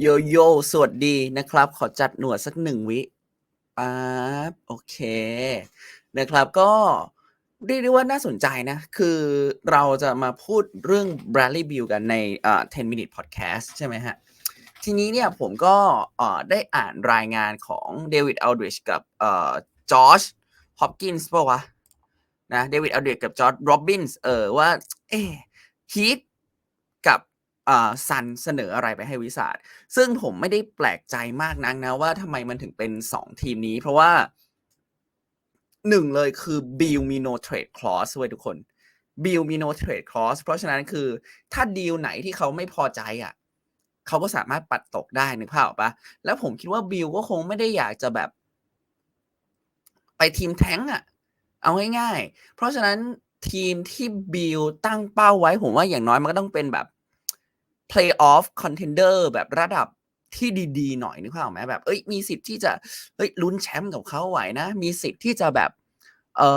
โยโย่สวัสดีนะครับ ขอจัดหนวดสัก1วิป๊าบโอเคนะครับก็เรียกได้ว่าน่าสนใจนะ คือเราจะมาพูดเรื่อง Bradley Beal กันในอ่า10 Minute Podcast ใช่ไหมครับทีนี้เนี่ยผมก็อ่าได้อ่านรายงานของ David Aldridge กับเอ่อ Josh Hopkins เปล่าวะนะ David Aldridge กับ Josh Robbins เออว่า เอ๊ Heat กั บอ่า Sun เสนออะไรไปให้วิสาทซึ่งผมไม่ได้แปลกใจมากนักนะว่าทำไมมันถึงเป็น 2 ทีมนี้ เพราะว่า1เลยคือ Beal มี no trade clause เว้ยทุกคน Beal มี no trade clause เพราะฉะนั้นคือถ้าดีลไหนที่เขาไม่พอใจอะเขาก็สามารถปัดตกได้นึกภาพออกปล่า?แล้วผมคิดว่า Beal ก็คงไม่ได้อยากจะแบบ ไปทีม tank อะเอาง่ายๆ เพราะฉะนั้นทีมที่ Beal ตั้งเป้าไว้ผมว่าอย่างน้อยมันก็ต้องเป็นแบบ Playoff Contender แบบระดับที่ดีๆ หน่อยนึกภาพออกไหม?แบบเอ้ยมีสิทธิ์ที่จะเอ้ยลุ้นแชมป์กับเขาไหวนะ มีสิทธิ์ที่จะแบบเอ่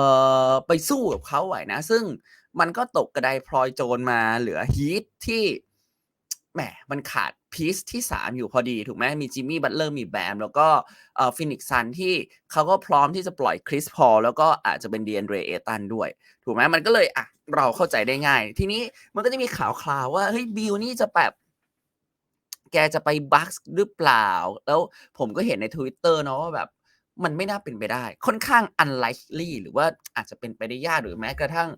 อไปสู้กับเขาไหวนะ ซึ่งมันก็ตกกระไดพลอยโจรมาเหลือฮีทที่ แหมมันขาด piece ที่ 3 อยู่พอดีถูกไหม?มี Jimmy Butler มี Bam แล้วก็เอ่อ Phoenix Suns ที่เขาก็พร้อมที่จะปล่อย Chris Paul แล้วก็อาจจะเป็น DeAndre Ayton ด้วย ถูกไหม?มันก็เลยอะเราเข้าใจได้ง่าย ทีนี้มันก็จะมีข่าวคราวว่าเฮ้ย Beal นี่จะแบบแกจะไป Bucks หรือเปล่า?แล้วผมก็เห็นใน Twitter เนาะว่าแบบมันไม่น่าเป็นไปได้ ค่อนข้าง unlikely หรือว่าอาจจะเป็นไปได้ยากหรือแม้กระทั่ง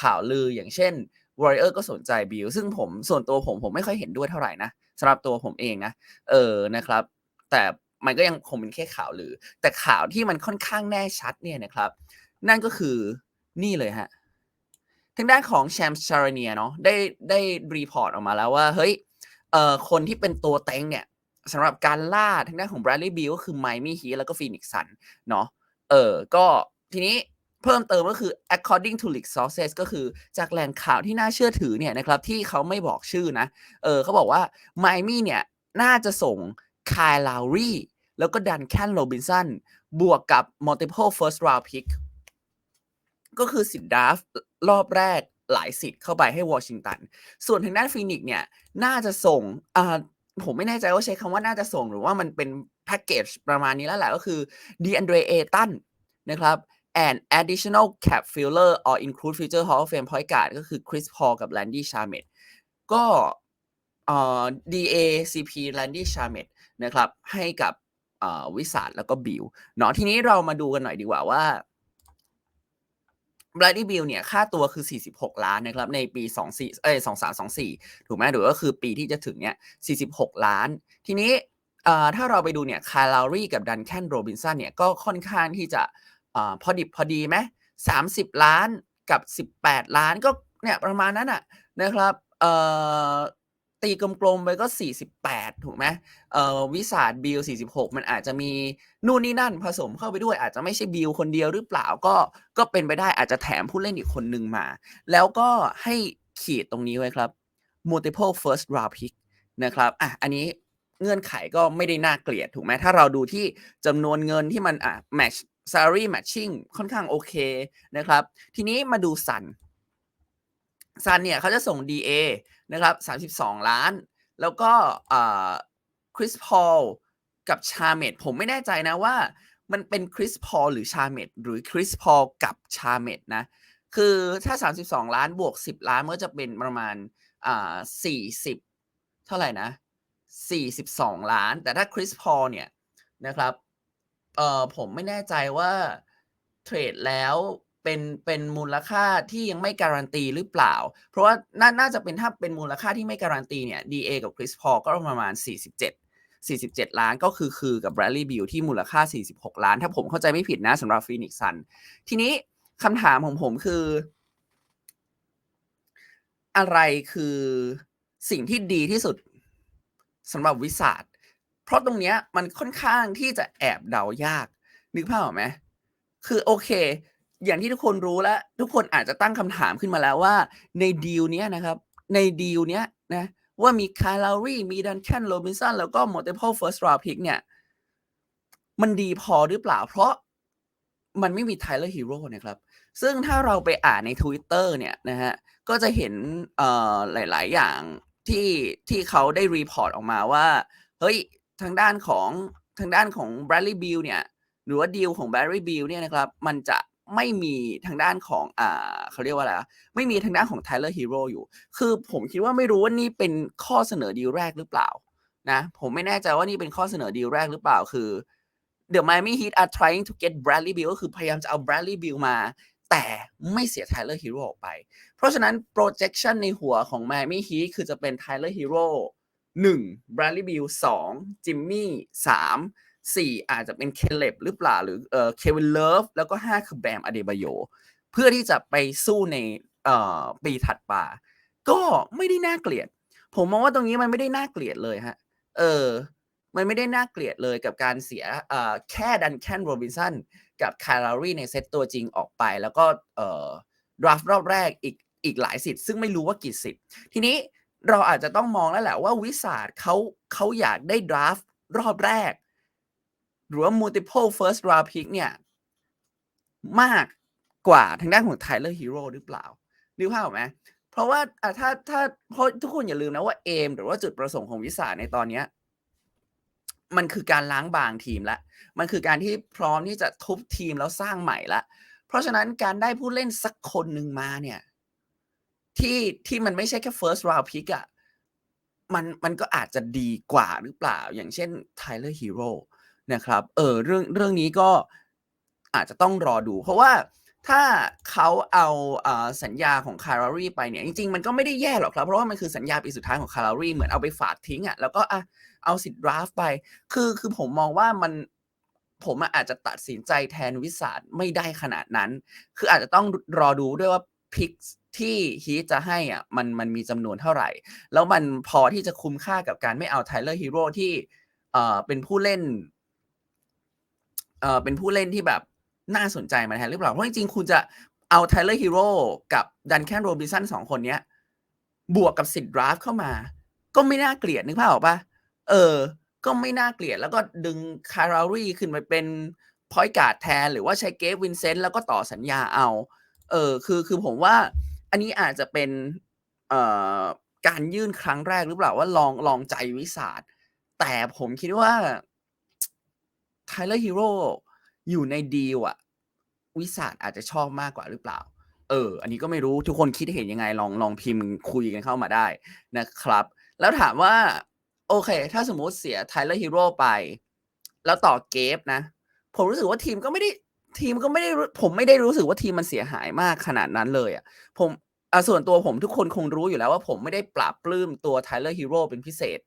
ข่าวลืออย่างเช่น Warriors ก็สนใจ Beal ซึ่งผมส่วนตัวผมผมไม่ค่อยเห็นด้วยเท่าไหร่นะสำหรับตัวผมเองนะเออนะครับ แต่มันก็ยังคงเป็นแค่ข่าวลือ แต่ข่าวที่มันค่อนข้างแน่ชัดเนี่ยนะครับ นั่นก็คือนี่เลยครับทางด้านของ Shams Charania เนาะได้ได้รีพอร์ตออกมาแล้วว่า เฮ้ยเอ่อคนที่เป็นตัวเต็งเนี่ยสำหรับการล่าทางด้านของ Bradley Beal ก็คือ Miami Heat แล้วก็ Phoenix Suns เนาะเออก็ทีนี้ เพิ่มเติมก็คือ according to leak sources ก็คือจากแหล่งข่าวที่น่าเชื่อถือเนี่ยนะครับที่เขาไม่บอกชื่อนะ เออเขาบอกว่า Miami เนี่ยน่าจะส่ง Kyle Lowry แล้วก็ Duncan Robinson บวกกับ multiple first round pick ก็คือสิทธิ์ดราฟต์รอบแรกหลายสิทธิ์เข้าไปให้วอชิงตัน ส่วนทางด้าน Phoenix เนี่ยน่าจะส่งอ่าผมไม่แน่ใจว่าใช้คำว่าน่าจะส่งหรือว่ามันเป็นแพ็กเกจประมาณนี้แล้วแหละก็คือ DeAndre Ayton นะครับ and additional cap filler or include future hall of fame point guard ก็คือ Chris Paul กับ Landy s h a m e t ก็เอ่อ DACP Landy s h a m e t นะครับ ให้กับเอ่อวิสาดแล้วก็บิลเนาะทีนี้เรามาดูกันหน่อยดีกว่าว่าบรดี้บิลเนี่ย ค่าตัวคือ 46 ล้านนะครับ ในปี 24เอ้ย2324 ถูกไหมหรือก็คือปีที่จะถึงเนี่ย 46 ล้าน ทีนี้เอ่อถ้าเราไปดูเนี่ยคาร์ลารีกับดันแคนโรบินสันเนี่ย ก็ค่อนข้างที่จะ อพอดิบพอดีไหม?30ล้านกับ18ล้านก็เนี่ยประมาณนั้นน่ะนะครับเอตีกลมๆไปก็ 48 ถูกไหม?เออวิสาท Beal 46 มันอาจจะมีนู่นนี่นั่นผสมเข้าไปด้วย อาจจะไม่ใช่ Beal คนเดียวหรือเปล่า?ก็ก็เป็นไปได้อาจจะแถมผู้เล่นอีกคนหนึ่งมา แล้วก็ให้ขีดตรงนี้ไว้ครับ multiple first round pick นะครับอะอันนี้เงื่อนไขก็ไม่ได้น่าเกลียดถูกไหม?ถ้าเราดูที่จำนวนเงินที่มันอ่าแมช salary matching ค่อนข้างโอเคนะครับ ทีนี้มาดู Suns Suns เนี่ยเขาจะส่ง DA นะครับ32 ล้าน แล้วก็อ่า Chris Paul กับ Shamet ผมไม่แน่ใจนะว่ามันเป็น Chris Paul หรือ Shamet หรือ Chris Paul กับ Shamet นะ คือถ้า 32 ล้านบวก 10 ล้านมันก็จะเป็นประมาณอ่า40 เท่าไหร่นะ 42 ล้าน แต่ถ้า Chris Paul เนี่ยนะครับ เอ่อผมไม่แน่ใจว่าเทรดแล้วเป็นเป็นมูลค่าที่ยังไม่การันตีหรือเปล่า?เพราะว่าน่าน่าจะเป็นถ้าเป็นมูลค่าที่ไม่การันตีเนี่ย DA กับ Chris Paul ก็ประมาณ 47 47 ล้านก็คือๆกับ Bradley Beal ที่มูลค่า 46 ล้าน ถ้าผมเข้าใจไม่ผิดนะสำหรับ Phoenix Sun ทีนี้คำถามของผมคือ อะไรคือสิ่งที่ดีที่สุดสำหรับวิสาท? เพราะตรงเนี้ยมันค่อนข้างที่จะแอบเดายาก นึกภาพออกไหม?คือโอเค อย่างที่ทุกคนรู้แล้ว ทุกคนอาจจะตั้งคำถามขึ้นมาแล้วว่า ในดีลเนี้ยนะครับ ในดีลเนี้ยนะว่ามี Kyle Lowry มี Duncan Robinson แล้วก็ multiple first round pick เนี่ย มันดีพอหรือเปล่า?เพราะมันไม่มี Tyler Herro นะครับ ซึ่งถ้าเราไปอ่านใน Twitter เนี่ยนะครับก็จะเห็นเอ่อหลาย ๆ อย่างที่ที่เขาได้รีพอร์ตออกมาว่า เฮ้ย ทางด้านของทางด้านของ Bradley Beal เนี่ยหรือว่าดีลของ Bradley Beal เนี่ยนะครับมันจะไม่มีทางด้านของอ่าเขาเรียกว่าอะไรอะไม่มีทางด้านของ Tyler Hero อยู่ คือผมคิดว่าไม่รู้ว่านี่เป็นข้อเสนอดีลแรกหรือเปล่านะผมไม่แน่ใจว่านี่เป็นข้อเสนอดีลแรกหรือเปล่าคือ The Miami Heat are trying to get Bradley Beal ก็คือพยายามจะเอา Bradley Beal มา แต่ไม่เสีย Tyler Hero ออกไป เพราะฉะนั้น projection ในหัวของ Miami Heat คือจะเป็น Tyler Hero 1 Bradley Beal 2 Jimmy 3 4อาจจะเป็น Caleb หรือเปล่าหรือเออ Kevin Love แล้วก็5คือ Bam Adebayo เพื่อที่จะไปสู้ในเอ่อปีถัดมาก็ไม่ได้น่าเกลียด ผมมองว่าตรงนี้มันไม่ได้น่าเกลียดเลยครับเออ มันไม่ได้น่าเกลียดเลยกับการเสียเอ่อแค่ Duncan Robinson กับ Kyle Lowry ในเซตตัวจริงออกไป แล้วก็เอ่อดราฟต์รอบแรกอีกอีกหลายสิทธิ์ซึ่งไม่รู้ว่ากี่สิทธิ์ทีนี้ เราอาจจะต้องมองแล้วแหละว่าวิสาดเขาเขาอยากได้ดราฟต์รอบแรก หรือว่า multiple first round pick เนี่ย มากกว่าทางด้านของ Tyler Hero หรือเปล่านึกภาพออกไหมเพราะว่าถ้าถ้าเพราะทุกคนอย่าลืมนะว่าเอมหรือว่าจุดประสงค์ของวิสาในตอนเนี้ยมันคือการล้างบางทีมละ มันคือการที่พร้อมที่จะทุบทีมแล้วสร้างใหม่ละ เพราะฉะนั้นการได้ผู้เล่นสักคนหนึ่งมาเนี่ย ที่ที่มันไม่ใช่แค่ first round pick อะมันมันก็อาจจะดีกว่าหรือเปล่า อย่างเช่น Tyler Hero นะครับ เออเรื่องเรื่องนี้ก็อาจจะต้องรอดู เพราะว่าถ้าเขาเอาอสัญญาของคาร์รีไปเนี่ย จริง ๆ มันก็ไม่ได้แย่หรอกครับ เพราะว่ามันคือสัญญาปีสุดท้ายของคาร์รีเหมือนเอาไปฝากทิ้งอะแล้วก็อะเอาสิทธิ์ดราฟไป คือคือผมมองว่ามันผมอะอาจจะตัดสินใจแทนวิสาดไม่ได้ขนาดนั้น คืออาจจะต้องรอดูด้วยว่าพิก ที่ฮีทจะให้อะมันมันมีจำนวนเท่าไหร่ แล้วมันพอที่จะคุ้มค่ากับการไม่เอาไทเลอร์ฮีโร่ที่เอ่อเป็นผู้เล่นเอ่อเป็นผู้เล่นที่แบบน่าสนใจมาแทนหรือเปล่า เพราะจริงๆ คุณจะเอาไทเลอร์ฮีโร่กับดันแคนโรบินสันสองคนเนี้ย บวกกับสิทธิ์ดราฟเข้ามา ก็ไม่น่าเกลียดนึกภาพออกปะเออ ก็ไม่น่าเกลียด แล้วก็ดึงคารารีขึ้นไปเป็นพอยการ์ดแทน หรือว่าใช้เกฟวินเซนต์แล้วก็ต่อสัญญาเอา เออ คือคือผมว่า อันนี้อาจจะเป็นเอ่อการยื่นครั้งแรกหรือเปล่าว่าลองลองใจวิสาดแต่ผมคิดว่าไทเลอร์ฮีโร่อยู่ในดีลอะวิสาดอาจจะชอบมากกว่าหรือเปล่า เออ อันนี้ก็ไม่รู้ทุกคนคิดเห็นยังไง ลองลองพิมพ์คุยกันเข้ามาได้นะครับ แล้วถามว่า โอเค ถ้าสมมุติเสียไทเลอร์ฮีโร่ไป แล้วต่อเกฟนะ ผมรู้สึกว่าทีมก็ไม่ได้ ทีมก็ไม่ได้รู้ผมไม่ได้รู้สึกว่าทีมมันเสียหายมากขนาดนั้นเลยอะผมอะส่วนตัวผมทุกคนคงรู้อยู่แล้วว่าผมไม่ได้ปราบปลื้มตัวไทเลอร์ฮีโร่เป็นพิเศษ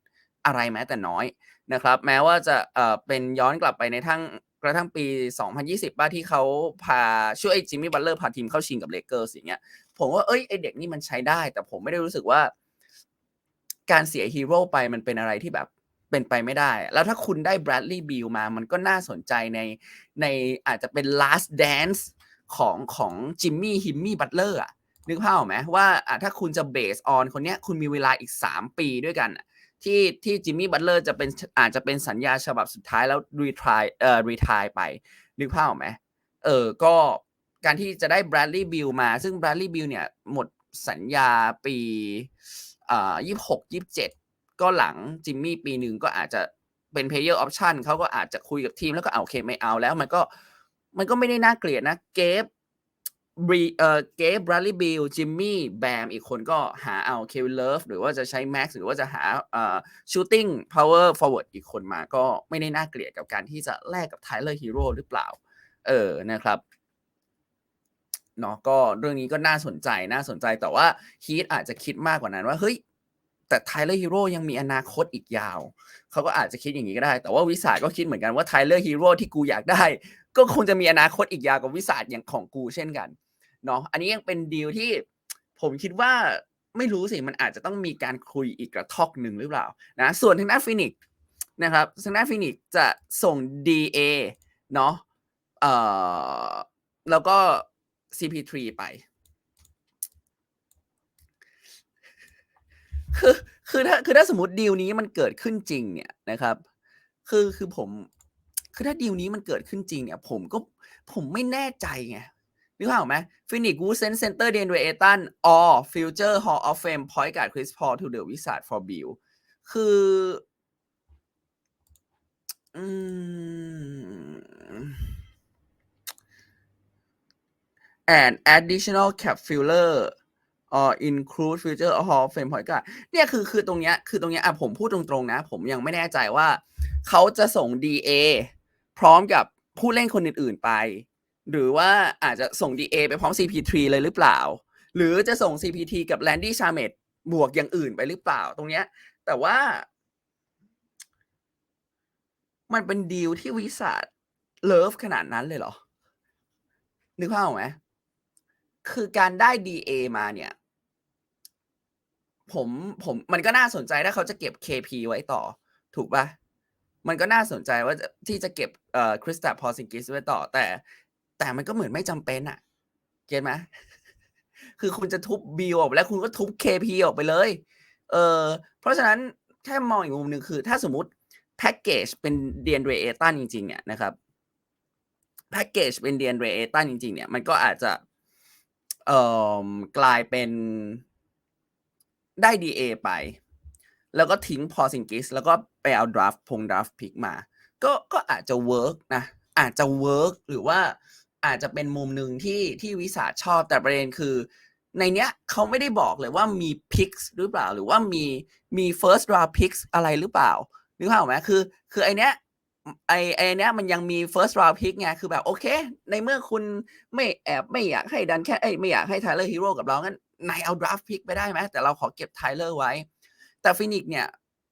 อะไรแม้แต่น้อยนะครับ แม้ว่าจะเอ่อเป็นย้อนกลับไปในทั้งกระทั่งปี 2020ป่ะที่เขาพาช่วยจิมมี่บัตเลอร์พาทีมเข้าชิงกับเลเกอร์สอย่างเงี้ย ผมว่าเอ้ยไอเด็กนี่มันใช้ได้ แต่ผมไม่ได้รู้สึกว่า การเสียฮีโร่ไปมันเป็นอะไรที่แบบ เป็นไปไม่ได้ แล้วถ้าคุณได้แบรดลีย์บิลมา มันก็น่าสนใจในในอาจจะเป็น last dance ของของจิมมี่ฮิมมี่บัตเลอร์อะนึกภาพออกไหมว่าถ้าคุณจะเบสออนคนเนี้ยคุณมีเวลาอีก 3 ปีด้วยกัน ที่ที่จิมมี่บัตเลอร์จะเป็นอาจจะเป็นสัญญาฉบับสุดท้ายแล้วรีทายเอ่อรีทายไป นึกภาพออกไหมเออก็การที่จะได้แบรดลีย์บิลมา ซึ่งแบรดลีย์บิลเนี่ยหมดสัญญาปีอ่ายี่หกยี่เจ็ด ก็หลังจิมมี่ปีหนึ่งก็อาจจะเป็นเพลเยอร์ออปชันเขาก็อาจจะคุยกับทีมแล้วก็เอาโอเคไม่เอาแล้วมันก็มันก็ไม่ได้น่าเกลียดนะเกฟบรีเอ่อเกฟบราลีบิลจิมมี่แบมอีกคนก็หาเอาเควินเลิฟหรือว่าจะใช้แม็กซ์หรือว่าจะหาเอ่อชูตติ้งพาวเวอร์ฟอร์เวิร์ดอีกคนมาก็ไม่ได้น่าเกลียดกับการที่จะแลกกับไทเลอร์ฮีโร่หรือเปล่า เออนะครับเนาะก็เรื่องนี้ก็น่าสนใจน่าสนใจแต่ว่าฮีทอาจจะคิดมากกว่านั้นว่า เฮ้ย แต่ไทเลอร์ฮีโร่ยังมีอนาคตอีกยาว เขาก็อาจจะคิดอย่างนี้ก็ได้ แต่ว่าวิสาก็คิดเหมือนกันว่าไทเลอร์ฮีโร่ที่กูอยากได้ ก็คงจะมีอนาคตอีกยาวกับวิสาอย่างของกูเช่นกันเนาะอันนี้ยังเป็นดีลที่ผมคิดว่าไม่รู้สิมันอาจจะต้องมีการคุยอีกกระทอกหนึ่งหรือเปล่านะส่วนทางด้านฟินิกนะครับทางด้านฟินิกจะส่ง DA เนาะเอ่อแล้วก็ CP3 ไป คือคือถ้าคือถ้าสมมติดีลนี้มันเกิดขึ้นจริงเนี่ยนะครับ คือคือผม คือถ้าดีลนี้มันเกิดขึ้นจริงเนี่ย ผมก็ผมไม่แน่ใจไงนึกภาพออกไหมฟินิกวูเซนเซนเตอร์เดนเวเอตันออฟิวเจอร์ฮอลออฟเฟมพอยต์การ์ดคริสพอลทูเดอะวิสาดฟอร์บิลคือ อืม and additional cap filler or include future hall of fame point guard เนี่ยคือคือตรงเนี้ยคือตรงเนี้ยอะผมพูดตรงๆนะ ผมยังไม่แน่ใจว่า เขาจะส่ง DA พร้อมกับผู้เล่นคนอื่นๆไป หรือว่าอาจจะส่ง DA ไปพร้อม CP3 เลยหรือเปล่า หรือจะส่ง CPT กับ Landy c h a m e t บวกอย่างอื่นไปหรือเปล่า ตรงเนี้ย แต่ว่า มันเป็นดีลที่วิสัทเลิฟขนาดนั้นเลยเหรอ นึกภาพออกไหม คือการได้ DA มาเนี่ย ผมผมมันก็น่าสนใจถ้าเขาจะเก็บ KP ไว้ต่อ ถูกปะมันก็น่าสนใจว่าที่จะเก็บเอ่อคริสตัพอซิงกิสไว้ต่อ แต่ แต่มันก็เหมือนไม่จำเป็นอะเก็ตไหมคือคุณจะทุบบิลออกไปแล้วคุณก็ทุบ KP ออกไปเลย เออเพราะฉะนั้นแค่มองอีกมุมหนึ่งคือ ถ้าสมมติแพ็กเกจเป็นเดียนเรเอตันจริงๆเนี่ยนะครับแพ็กเกจเป็นเดียนเรเอตันจริงๆเนี่ยมันก็อาจจะ เอ่อกลายเป็นได้ DA ไป แล้วก็ทิ้งพอซิงกิส แล้วก็ไปเอาดราฟพงดราฟพิกมา ก็ก็อาจจะเวิร์กนะ อาจจะเวิร์กหรือว่าอาจจะเป็นมุมหนึ่งที่ที่วิสาชอบแต่ประเด็นคือ ในเนี้ยเขาไม่ได้บอกเลยว่ามีพิกหรือเปล่า หรือว่ามีมี first round picks อะไรหรือเปล่านึกภาพออกไหมคือ คือไอเนี้ย ไอไอเนี้ยมันยังมี first round pick ไงคือแบบโอเค ในเมื่อคุณไม่แอบไม่อยากให้ดันแค่ไอไม่อยากให้ไทเลอร์ฮีโร่กับเรางั้นนายเอา draft pick ไปได้ไหมแต่เราขอเก็บไทเลอร์ไว้ แต่ฟินิกเนี่ย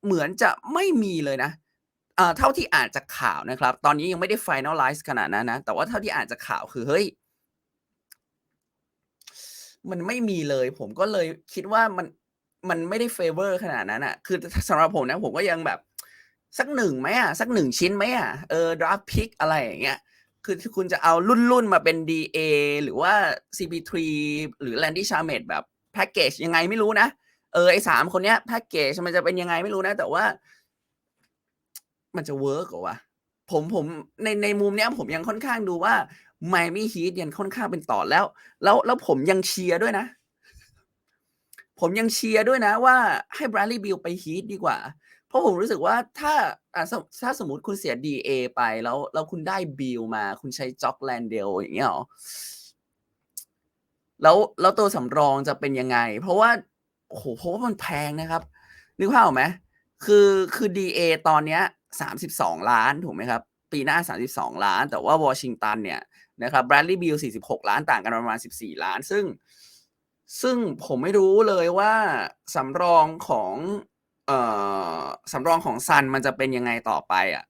เหมือนจะไม่มีเลยนะเท่าที่อ่านจากข่าวนะครับ ตอนนี้ยังไม่ได้ finalize ขนาดนั้นนะ แต่ว่าเท่าที่อ่านจากข่าวคือเฮ้ย มันไม่มีเลย ผมก็เลยคิดว่ามันมันไม่ได้เฟเวอร์ขนาดนั้นอะคือสำหรับผมนะ ผมก็ยังแบบ สักหนึ่งไหมอะ สักหนึ่งชิ้นไหมอะ เออดราฟพิกอะไรอย่างเงี้ยคือที่คุณจะเอารุ่นรุ่นๆมาเป็น DA หรือว่า CP3 หรือ Landy c h a r m e t แบบแพ็กเกจยังไงไม่รู้นะ เออไอสามคนเนี้ยแพ็กเกจมันจะเป็นยังไงไม่รู้นะ แต่ว่า มันจะเวิร์กเหรอวะผมผมในในมุมเนี้ยผมยังค่อนข้างดูว่าไมมี่ฮีทยังค่อนข้างเป็นต่อแล้ว แล้วแล้วผมยังเชียร์ด้วยนะ ผมยังเชียร์ด้วยนะว่าให้บร a ลี y บิลไปฮีทดีกว่า ราะผมรู้สึกว่าถ้าถ้าสมมติคุณเสีย DA ไปแล้วแล้วคุณได้บิลมาคุณใช้จ็อกแลนเดลอย่างเงี้ยหรอแล้วแล้วตัวสำรองจะเป็นยังไง เพราะว่าโอ้โหเพราะว่ามันแพงนะครับ นึกภาพออกไหมคือคือ DA ตอนเนี้ยสามสิบสองล้านถูกไหมครับ ปีหน้าสามสิบสองล้าน แต่ว่าวอชิงตันเนี่ยนะครับแบรดลีย์บิลสี่สิบหกล้านต่างกันประมาณสิบสี่ล้าน ซึ่ง ซึ่งผมไม่รู้เลยว่าสำรองของ เอ่อสำรองของซันมันจะเป็นยังไงต่อไปอะ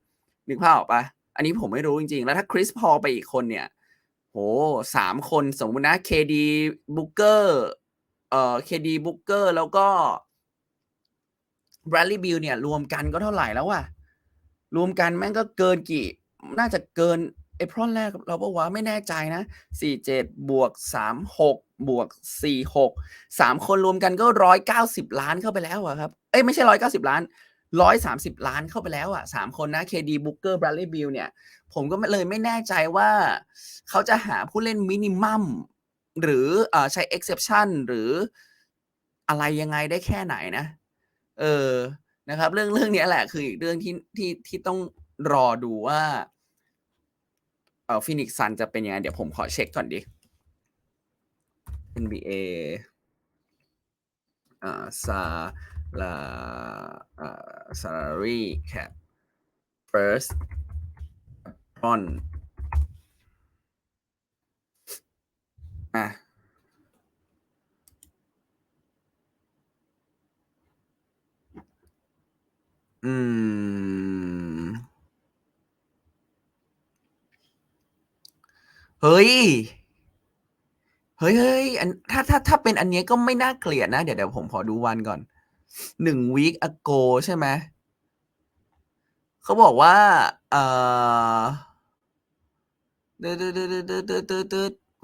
นึกภาพออกปะอันนี้ผมไม่รู้จริงๆ แล้วถ้าคริสพอไปอีกคนเนี่ย โหสามคนสมมุตินะเคดีบุกเกอร์เอ่อเคดีบุกเกอร์แล้วก็แบรดลีย์บิลเนี่ย รวมกันก็เท่าไหร่แล้ววะรวมกันแม่งก็เกินกี่ น่าจะเกิน อพรอนแรกเราบอกว่าไม่แน่ใจนะสี่เจ็ดบวกสามหกบวกสี่หกสามคนรวมกันก็ร้อยเก้าสิบล้านเข้าไปแล้วอะครับ เอ้ยไม่ใช่ร้อยเก้าสิบล้านร้อยสามสิบล้านเข้าไปแล้วอะสามคนนะเคดีบุกเกอร์แบรดลีย์บิลเนี่ย ผมก็เลยไม่แน่ใจว่า เขาจะหาผู้เล่นมินิมัมหรืออใช้ exception หรืออะไรยังไงได้แค่ไหนนะ เออนะครับ เรื่องเรื่องนี้แหละคืออีกเรื่องที่ที่ที่ต้องรอดูว่า ออฟินิกซันจะเป็นยังไง เดี๋ยวผมขอเช็คก่อนดิ NBA อ่าซาลาอ่า salary cap first on อะอืม เฮ้ย เฮ้ยเฮ้ยอันถ้าถ้าถ้าเป็นอันเนี้ยก็ไม่น่าเกลียดนะ เดี๋ยวเดี๋ยวผมขอดูวันก่อนหนึ่งวีค ago ใช่ไหมเขาบอกว่าเอ่อ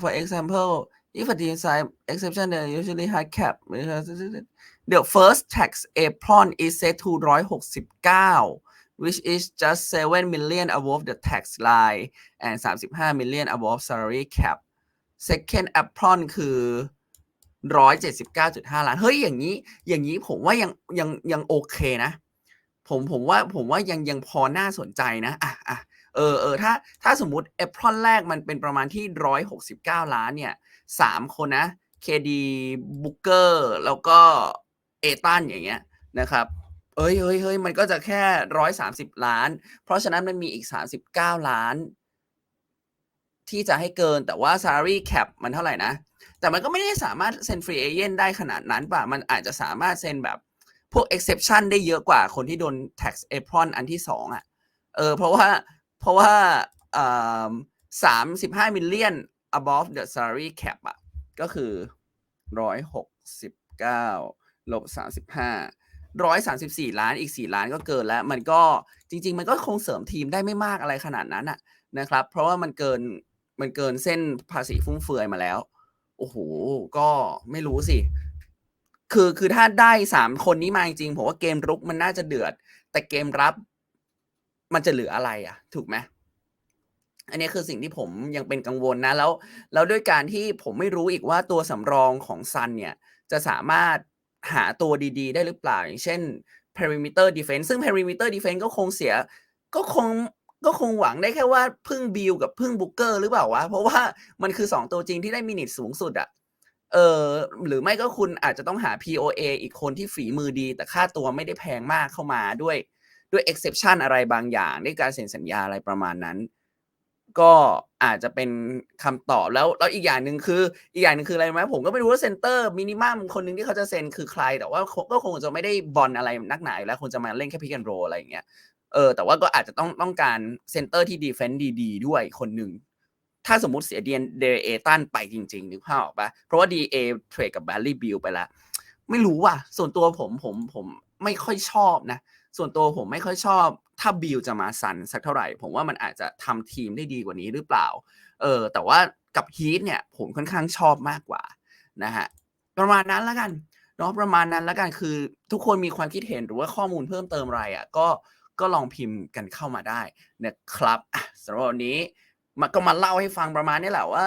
for example if a team sign exception they usually hard cap the first tax apron is set to 169 which is just 7 million above the tax line and 35 million above salary cap second apron คือ 179.5 ล้าน เฮ้ย อย่างนี้ อย่างนี้ผมว่ายังยังยังโอเคนะ ผมผมว่าผมว่ายังยังพอน่าสนใจนะ อะอะเออเออถ้าถ้าสมมุติ apron แรกมันเป็นประมาณที่ 169 ล้านเนี่ยสามคนนะ KD Booker แล้วก็เอตันอย่างเงี้ยนะครับ เอ้ยเฮ้ยเฮ้ยมันก็จะแค่130ล้าน เพราะฉะนั้นมันมีอีก39ล้าน ที่จะให้เกินแต่ว่า salary cap มันเท่าไหร่นะ แต่มันก็ไม่ได้สามารถเซ็นฟรีเอเจนต์ได้ขนาดนั้นป่ะ มันอาจจะสามารถเซ็นแบบพวก exception ได้เยอะกว่าคนที่โดน tax apron อันที่สองอะ เออ เพราะว่า เพราะว่าสามสิบห้ามิลเลียน above the salary cap อะ ก็คือร้อยหกสิบเก้าลบสามสิบห้า ร้อยสามสิบสี่ล้านอีกสี่ล้านก็เกินแล้ว มันก็จริง ๆ มันก็คงเสริมทีมได้ไม่มากอะไรขนาดนั้นอะนะครับ เพราะว่ามันเกินมันเกินเส้นภาษีฟุ่มเฟือยมาแล้วโอ้โหก็ไม่รู้สิ คือคือถ้าได้สามคนนี้มาจริงผมว่าเกมรุกมันน่าจะเดือด แต่เกมรับ มันจะเหลืออะไรอะ ถูกไหมอันนี้คือสิ่งที่ผมยังเป็นกังวลนะ แล้ว แล้วด้วยการที่ผมไม่รู้อีกว่าตัวสำรองของซันเนี่ย จะสามารถ หาตัวดีๆ ได้หรือเปล่า อย่างเช่น perimeter defense ซึ่ง perimeter defense ก็คงเสีย ก็คงก็คงหวังได้แค่ว่าพึ่งบิลกับพึ่งบุกเกอร์หรือเปล่าวะ เพราะว่ามันคือ 2 ตัวจริงที่ได้มินิทสูงสุดอะเออหรือไม่ก็คุณอาจจะต้องหา POA อีกคนที่ฝีมือดี แต่ค่าตัวไม่ได้แพงมากเข้ามาด้วย ด้วย exception อะไรบางอย่างด้วยการเซ็นสัญญาอะไรประมาณนั้น ก็อาจจะเป็นคำตอบแล้วแล้วอีกอย่างหนึ่งคืออีกอย่างหนึ่งคืออะไรไหมผมก็ไม่รู้ว่าเซนเตอร์มินิมัมคนหนึ่งที่เขาจะเซ็นคือใคร แต่ว่าก็คงจะไม่ได้บอลอะไรนักหนาอยู่แล้วคงจะมาเล่นแค่พิกันโรอะไรอย่างเงี้ยเออแต่ว่าก็อาจจะต้องต้องการเซนเตอร์ที่ดีเฟนต์ดีๆ ด้วยคนหนึ่งถ้าสมมติเสียเดียนเดเอตันไปจริงๆนึกภาพออกปะเพราะว่าดีเอเทรดกับแบลลี่บิลไปแล้วไม่รู้ว่ะส่วนตัวผมผมผมไม่ค่อยชอบนะ ส่วนตัวผมไม่ค่อยชอบถ้าบิลจะมาซันสักเท่าไหร่ ผมว่ามันอาจจะทำทีมได้ดีกว่านี้หรือเปล่า เออ แต่ว่ากับฮีทเนี่ยผมค่อนข้างชอบมากกว่านะฮะประมาณนั้นล้วกันเนาะประมาณนั้นล้วกันคือ ทุกคนมีความคิดเห็นหรือว่าข้อมูลเพิ่มเติมอะไรอะก็ก็ลองพิมพ์กันเข้ามาได้นะครับสำหรับวันนี้มาก็มาเล่าให้ฟังประมาณนี้แหละว่า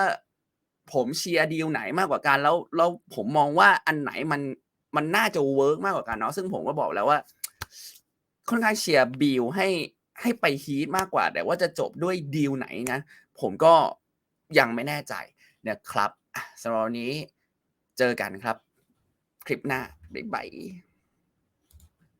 ผมเชียร์ดีลไหนมากกว่ากันแล้วแล้วผมมองว่าอันไหนมันมันน่าจะเวิร์กมากกว่ากันเนาะซึ่งผมก็บอกแล้วว่า ค่อนข้างเชียร์บิลให้ให้ไปฮีทมากกว่า แต่ว่าจะจบด้วยดีลไหนนะ ผมก็ยังไม่แน่ใจนะครับสำหรับวันนี้เจอกันครับ คลิปหน้าบ๊ายบาย